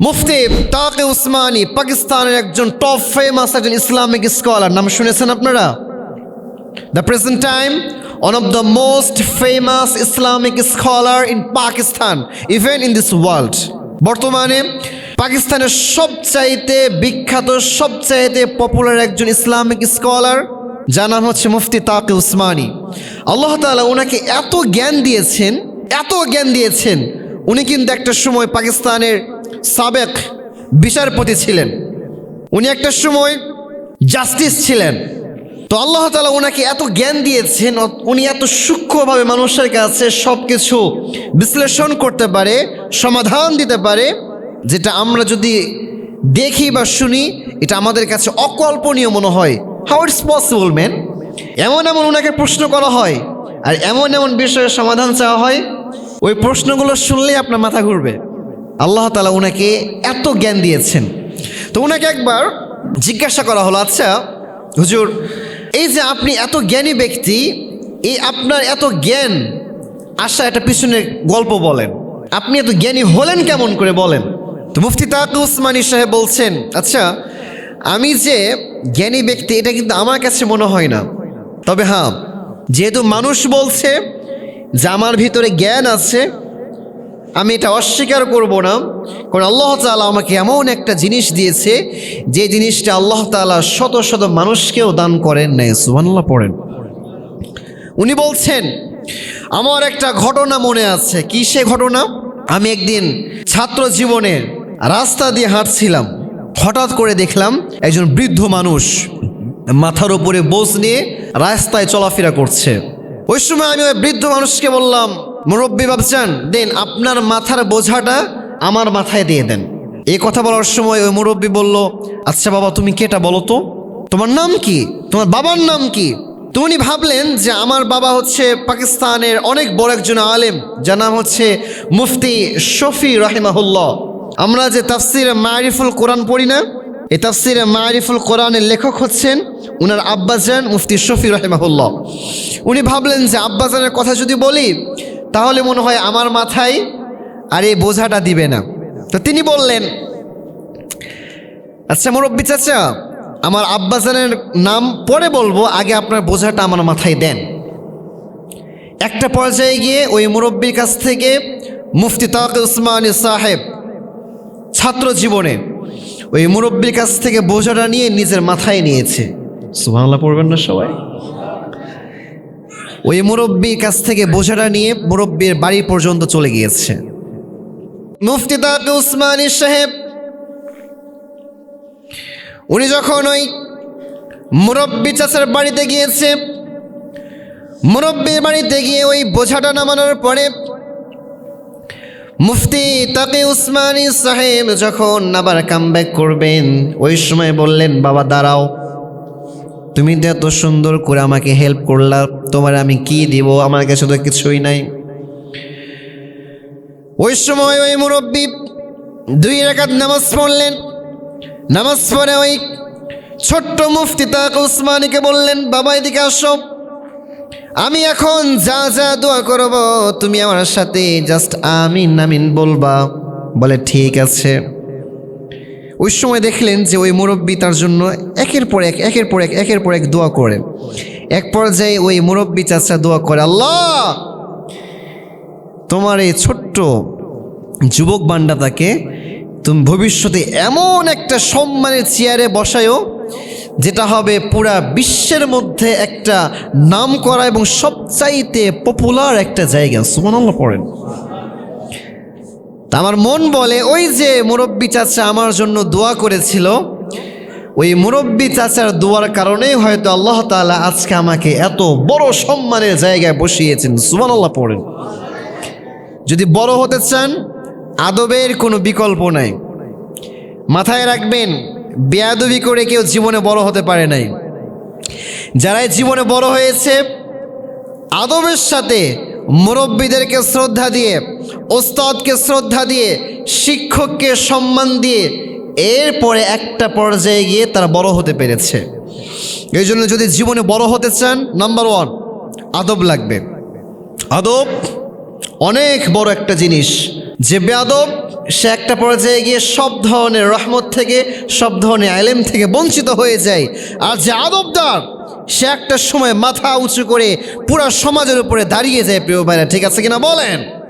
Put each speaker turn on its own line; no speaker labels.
মুফতি তাকে উসমানী পাকিস্তানের একজন টপ ফেমাস একজন ইসলামিক স্কলার নাম শুনেছেন আপনারা the present time one of the most famous Islamic scholar in Pakistan, even in this world. বর্তমানে পাকিস্তানের সবচাইতে বিখ্যাত সবচাইতে পপুলার একজন ইসলামিক স্কলার যার নাম হচ্ছে মুফতি তাকে উসমানী আল্লাহ তাআলা ওনাকে এত জ্ঞান দিয়েছেন এত জ্ঞান দিয়েছেন উনি কিন্তু একটা সময় পাকিস্তানের সাবেক বিচারপতি ছিলেন। উনি একটা সময় জাস্টিস ছিলেন। তো আল্লাহ তালা ওনাকে এত জ্ঞান দিয়েছেন, উনি এত সূক্ষ্মভাবে মানুষের কাছে সব কিছু বিশ্লেষণ করতে পারে, সমাধান দিতে পারে, যেটা আমরা যদি দেখি বা শুনি, এটা আমাদের কাছে অকল্পনীয় মনে হয়। হাউ ইটস পসিবল ম্যান এমন এমন ওনাকে প্রশ্ন করা হয়, আর এমন এমন বিষয়ের সমাধান চাওয়া হয়। ওই প্রশ্নগুলো শুনলেই আপনার মাথা ঘুরবে। আল্লাহ তালা ওনাকে এত জ্ঞান দিয়েছেন। তো ওনাকে একবার জিজ্ঞাসা করা হলো আচ্ছা হুজুর, এই যে আপনি এত জ্ঞানী ব্যক্তি, এই আপনার এত জ্ঞান আসা একটা পিছনে গল্প বলেন। আপনি এত জ্ঞানী হলেন কেমন করে বলেন? তো মুফতি তাকে উসমানী সাহেব বলছেন আচ্ছা আমি যে জ্ঞানী ব্যক্তি, এটা কিন্তু আমার কাছে মনে হয় না। তবে হ্যাঁ যেহেতু মানুষ বলছে যে আমার ভিতরে জ্ঞান আছে আমি এটা অস্বীকার করব না। কারণ আল্লাহ তালা আমাকে এমন একটা জিনিস দিয়েছে, যে জিনিসটা আল্লাহ তাআলা শত শত মানুষকেও দান করেন নাই। সুবহানাল্লাহ, পড়েন। উনি বলছেন, আমার একটা ঘটনা মনে আছে। কি সে ঘটনা? আমি একদিন ছাত্র জীবনে রাস্তা দিয়ে হাঁটছিলাম। হঠাৎ করে দেখলাম একজন বৃদ্ধ মানুষ মাথার উপরে বোঝ নিয়ে রাস্তায় চলাফেরা করছে। ওই সময় আমি ওই বৃদ্ধ মানুষকে বললাম মুরব্বী ভাবছেন, দেন আপনার মাথার বোঝাটা আমার মাথায় দিয়ে দেন। এই কথা বলার সময় ওই মুরব্বী বলল আচ্ছা বাবা, তুমি কেটা বলো তো? তোমার নাম কি? তোমার বাবার নাম কি? তো উনি ভাবলেন যে আমার বাবা হচ্ছে পাকিস্তানের অনেক বড় একজন আলেম, যার নাম হচ্ছে মুফতি শফি রাহিমাহুল্লাহ। আমরা যে তাফসির মারিফুল কোরআন পড়ি না, এই তাফসিরে মারিফুল কোরআনের লেখক হচ্ছেন উনার আব্বাজান মুফতি শফি রাহিমাহুল্লাহ। উনি ভাবলেন যে আব্বাজানের কথা যদি বলি তাহলে মনে হয় আমার মাথায় আর এই বোঝাটা দিবে না। তো তিনি বললেন আচ্ছা মুরব্বী চাচা, আমার আব্বাসানের নাম পরে বলব, আগে আপনার বোঝাটা আমার মাথায় দেন। একটা পর্যায়ে গিয়ে ওই মুরব্বীর কাছ থেকে মুফতি তাকে উসমানী সাহেব, ছাত্র জীবনে ওই মুরব্বীর কাছ থেকে বোঝাটা নিয়ে নিজের মাথায় নিয়েছে। সুবাংলা পড়বেন না সবাই? ওই মুরব্বীর কাছ থেকে বোঝাটা নিয়ে মুরব্বীর বাড়ি পর্যন্ত চলে গিয়েছে। মুফতি তাকে উসমানী সাহেব, উনি যখন ওই মুরব্বী চাচার বাড়িতে গিয়েছে, মুরব্বীর বাড়িতে গিয়ে ওই বোঝাটা নামানোর পরে মুফতি তাকে উসমানী সাহেব যখন আবার কামব্যাক করবেন, ওই সময় বললেন, বাবা, দাঁড়াও। তুমি তো এত সুন্দর করে আমাকে হেল্প করলা, তোমার আমি কি দিব? আমার কাছে তো কিছুই নাই। ওই সময় ওই মুরব্বী দুই রেখাত নামাজ পড়লেন। নামাজ পড়ে ওই ছোট্ট মুফতি তাকে উসমানীকে বললেন, বাবা, এদিকে আসো। আমি এখন যা যা দোয়া করব, তুমি আমার সাথে জাস্ট আমিন আমিন বলবা। বলে, ঠিক আছে। ওই সময় দেখলেন যে ওই মুরব্বী তার জন্য একের পর এক, একের পর এক, একের পর এক দোয়া করে। এক পর্যায়ে ওই মুরব্বী চাচা দোয়া করে, আল্লাহ, তোমার এই ছোট্ট যুবক বান্ডাটাকে তুমি ভবিষ্যতে এমন একটা সম্মানের চেয়ারে বসায়ও যেটা হবে পুরা বিশ্বের মধ্যে একটা নাম করা এবং সবচাইতে পপুলার একটা জায়গা। সুমনাল্লাহ পড়েন। তা আমার মন বলে, ওই যে মুরব্বী চাচা আমার জন্য দোয়া করেছিল, ওই মুরব্বী চাচার দোয়ার কারণেই হয়তো আল্লাহ তাআলা আজকে আমাকে এত বড় সম্মানের জায়গায় বসিয়েছেন। সুবহানাল্লাহ পড়েন। যদি বড় হতে চান, আদবের কোনো বিকল্প নাই। মাথায় রাখবেন, বেয়াদবি করে কেউ জীবনে বড় হতে পারে নাই। যারাই জীবনে বড় হয়েছে, আদবের সাথে মুরব্বীদেরকে শ্রদ্ধা দিয়ে, ওস্তাদকে শ্রদ্ধা দিয়ে, শিক্ষককে সম্মান দিয়ে এরপরে একটা পর্যায়ে গিয়ে তারা বড় হতে পেরেছে। এই জন্য যদি জীবনে বড় হতে চান নাম্বার ওয়ান আদব লাগবে। আদব অনেক বড় একটা জিনিস। যে বেয়াদব সে একটা পর্যায়ে গিয়ে সব ধরনের রহমত থেকে, সব ধরনের আইলেম থেকে বঞ্চিত হয়ে যায়। আর যে আদবদার সে একটা সময় মাথা উঁচু করে পুরো সমাজের উপরে দাঁড়িয়ে যায় প্রিয় ভাইরা, ঠিক আছে কিনা বলেন?